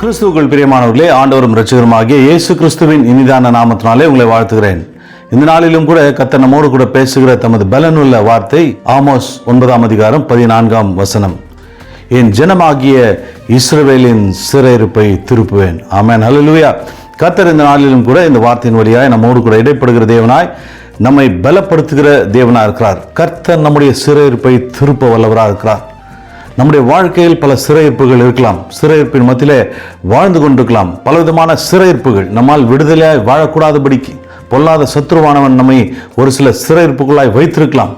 கிறிஸ்துவுக்குள் பிரியமானவர்களே ஆண்டவரும் ரட்சகருமாகிய இயேசு கிறிஸ்துவின் இனிதான நாமத்தினாலே உங்களை வாழ்த்துகிறேன். இந்த நாளிலும் கூட கர்த்தர் நம்மோடு கூட பேசுகிற தமது பலனுள்ள வார்த்தை ஆமோஸ் ஒன்பதாம் அதிகாரம் பதினான்காம் வசனம். என் ஜனமாகிய இஸ்ரவேலின் சிறையிருப்பை திருப்புவேன். ஆமேன். ஹalleluya. கர்த்தர் இந்த நாளிலும் கூட இந்த வார்த்தையின் வழியாய் நம்மோடு கூட இடைப்படுகிற தேவனாய் நம்மை பலப்படுத்துகிற தேவனாக இருக்கிறார் கர்த்தர் நம்முடைய சிறையிருப்பை திருப்ப வல்லவராக இருக்கிறார் நம்முடைய வாழ்க்கையில் பல சிறையிருப்புகள் இருக்கலாம். சிறையிருப்பின் மத்தியிலே வாழ்ந்து கொண்டிருக்கலாம். பலவிதமான சிறையிருப்புகள் நம்மால் விடுதலையாக வாழக்கூடாதபடிக்கு பொல்லாத சத்ருவானவன் நம்மை ஒரு சில சிறையிருப்புகளாய் வைத்திருக்கலாம்.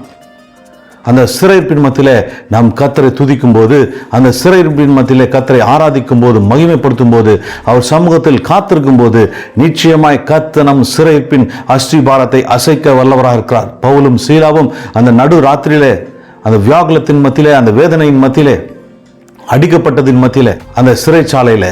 அந்த சிறையிருப்பின் மத்தியில் நாம் கத்தரை துதிக்கும் போது அந்த சிறையிருப்பின் மத்தியிலே கத்தரை ஆராதிக்கும் போது மகிமைப்படுத்தும் போது அவர் சமூகத்தில் காத்திருக்கும் போது நிச்சயமாய் கத்த நம் சிறையிருப்பின் அஸ்திபாரத்தை அசைக்க வல்லவராக இருக்கிறார் பவுலும் சீலாவும் அந்த நடு ராத்திரியிலே அந்த வியாகுலத்தின் மத்தியிலே அந்த வேதனையின் மத்தியிலே அடிக்கப்பட்டதின் மத்தியிலே அந்த சிறைச்சாலையில்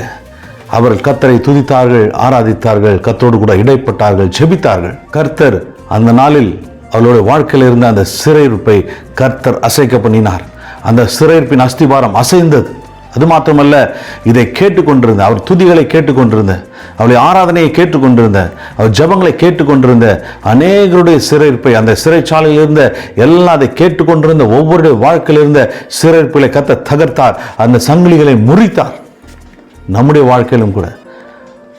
அவர்கள் கத்தரை துதித்தார்கள் ஆராதித்தார்கள் கத்தோடு கூட இடைப்பட்டார்கள் ஜெபித்தார்கள். கர்த்தர் அந்த நாளில் அவளுடைய வாழ்க்கையில் இருந்த அந்த சிறையிருப்பை கர்த்தர் அசைக்க பண்ணினார். அந்த சிறையிருப்பின் அஸ்திபாரம் அசைந்தது. அது மாத்திரமல்ல இதை கேட்டுக்கொண்டிருந்த அவர் துதிகளை கேட்டுக்கொண்டிருந்த அவருடைய ஆராதனையை கேட்டுக்கொண்டிருந்த அவர் ஜெபங்களை கேட்டுக்கொண்டிருந்த அநேகருடைய சிறையிருப்பை அந்த சிறைச்சாலையில் இருந்த எல்லாம் அதை கேட்டுக்கொண்டிருந்த ஒவ்வொருடைய வாழ்க்கையில் இருந்த சிறையிருப்புகளை கத்த தகர்த்தார். அந்த சங்கிலிகளை முறித்தார். நம்முடைய வாழ்க்கையிலும் கூட.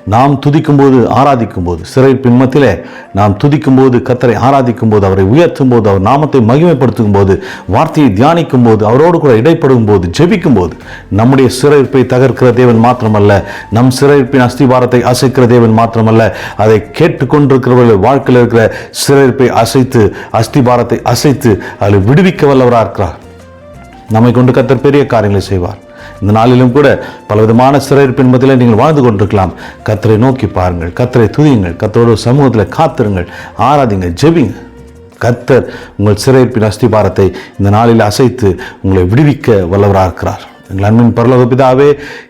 நாம் துதிக்கும் போது ஆராதிக்கும் போது சிறை பின்மத்திலே நாம் துதிக்கும் போது கத்தரை ஆராதிக்கும் போது அவரை உயர்த்தும் போது அவர் நாமத்தை மகிமைப்படுத்தும் போது வார்த்தையை தியானிக்கும் போது அவரோடு கூட இடைப்படும் போது ஜெபிக்கும் போது நம்முடைய சிறையிருப்பை தகர்க்கிற தேவன் மாத்திரமல்ல நம் சிறையிருப்பின் அஸ்திபாரத்தை அசைக்கிற தேவன் மாத்திரமல்ல அதை கேட்டுக்கொண்டிருக்கிறவர்கள் வாழ்க்கையில் இருக்கிற சிறையிருப்பை அசைத்து அஸ்திபாரத்தை அசைத்து அதில் விடுவிக்க வல்லவராக இருக்கிறார் நம்மை கொண்டு கத்தர் பெரிய காரியங்களை செய்வார். இந்த நாளிலும் கூட பலவிதமான சிறையிருப்பின் மத்தியில் நீங்கள் வாழ்ந்து கொண்டிருக்கலாம். கத்தரை நோக்கி பாருங்கள் கத்தரை துதியுங்கள் கத்தரோட சமூகத்தில் காத்திருங்கள் ஆராதிங்க ஜெபிங்க. கத்தர் உங்கள் சிறையிருப்பின் அஸ்திபாரத்தை இந்த நாளில் அசைத்து உங்களை விடுவிக்க வல்லவராக இருக்கிறார் எங்கள் அன்பின் பரலோக பிதாவே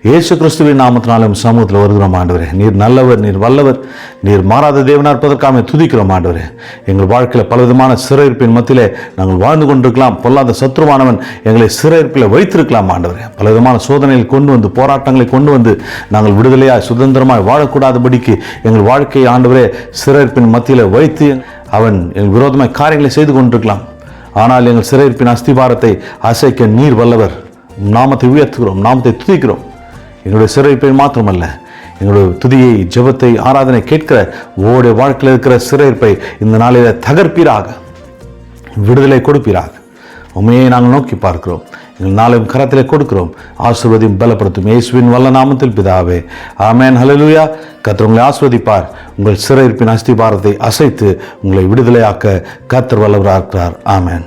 இயேசு கிறிஸ்துவின் நாமத்தினாலும் சமூகத்தில் வருகிறோம் ஆண்டவரே. நீர் நல்லவர் நீர் வல்லவர் நீர் மாறாத தேவனாக இருப்பதற்காக துதிக்கிறோம் ஆண்டவரே. எங்கள் வாழ்க்கையில் பலவிதமான சிறையிருப்பின் மத்தியிலே நாங்கள் வாழ்ந்து கொண்டிருக்கலாம். பொல்லாத சத்ருவானவன் எங்களை சிறையிருப்பில் வைத்திருக்கலாம் ஆண்டவரே. பலவிதமான சோதனைகள் கொண்டு வந்து போராட்டங்களை கொண்டு வந்து நாங்கள் விடுதலையாக சுதந்திரமாய் வாழக்கூடாதபடிக்கு எங்கள் வாழ்க்கையை ஆண்டவரே சிறையிருப்பின் மத்தியில் வைத்து அவன் எங்கள் விரோதமாக காரியங்களை செய்து கொண்டிருக்கலாம். ஆனால் எங்கள் சிறையிருப்பின் அஸ்திபாரத்தை அசைக்க நீர் வல்லவர். நாமத்தை உயர்த்துகிறோம் நாமத்தை துதிக்கிறோம். எங்களுடைய சிறைப்பை மாத்திரமல்ல எங்களுடைய துதியை ஜெபத்தை ஆராதனை கேட்கிற ஓடைய வாழ்க்கையில் இருக்கிற சிறையிருப்பை இந்த நாளில் தகர்ப்பீராக விடுதலை கொடுப்பீராக. உண்மையை நாங்கள் நோக்கி பார்க்கிறோம் எங்கள் நாளையும் கரத்திலே கொடுக்கிறோம். ஆசிர்வதியும் பலப்படுத்தும் இயேசுவின் வல்ல நாமத்தில் பிதாவே. ஆமேன் ஹலலுயா கத்தர் உங்களை ஆஸ்வதிப்பார் உங்கள் சிறையிருப்பின் அஸ்திபாரத்தை அசைத்து உங்களை விடுதலையாக்க கத்தர் வல்லவராக இருக்கிறார் ஆமேன்.